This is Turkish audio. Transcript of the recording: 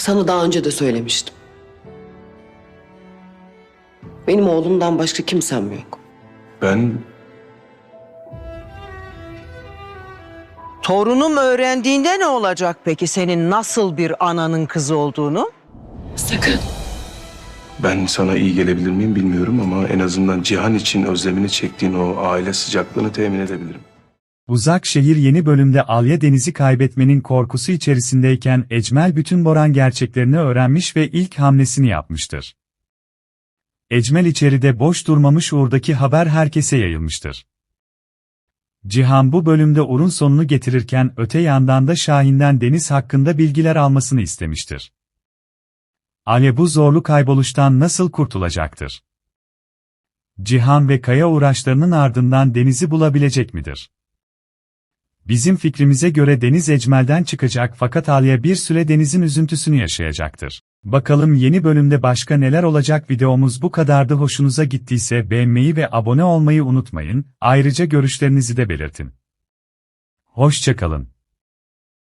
Sana daha önce de söylemiştim. Benim oğlumdan başka kimsem yok. Ben Torunum öğrendiğinde ne olacak peki senin nasıl bir ananın kızı olduğunu? Sakın. ben sana iyi gelebilir miyim bilmiyorum ama en azından Cihan için özlemini çektiğin o aile sıcaklığını temin edebilirim. Uzak şehir yeni bölümde Alya Deniz'i kaybetmenin korkusu içerisindeyken Ecmel bütün Boran gerçeklerini öğrenmiş ve ilk hamlesini yapmıştır. Ecmel içeride boş durmamış Uğur'daki haber herkese yayılmıştır. Cihan bu bölümde Uğur'un sonunu getirirken öte yandan da Şahin'den Deniz hakkında bilgiler almasını istemiştir. Alya bu zorlu kayboluştan nasıl kurtulacaktır? Cihan ve Kaya uğraşlarının ardından Deniz'i bulabilecek midir? Bizim fikrimize göre Deniz Ecmel'den çıkacak fakat Alya bir süre Deniz'in üzüntüsünü yaşayacaktır. Bakalım yeni bölümde başka neler olacak videomuz bu kadardı hoşunuza gittiyse beğenmeyi ve abone olmayı unutmayın, ayrıca görüşlerinizi de belirtin. Hoşçakalın.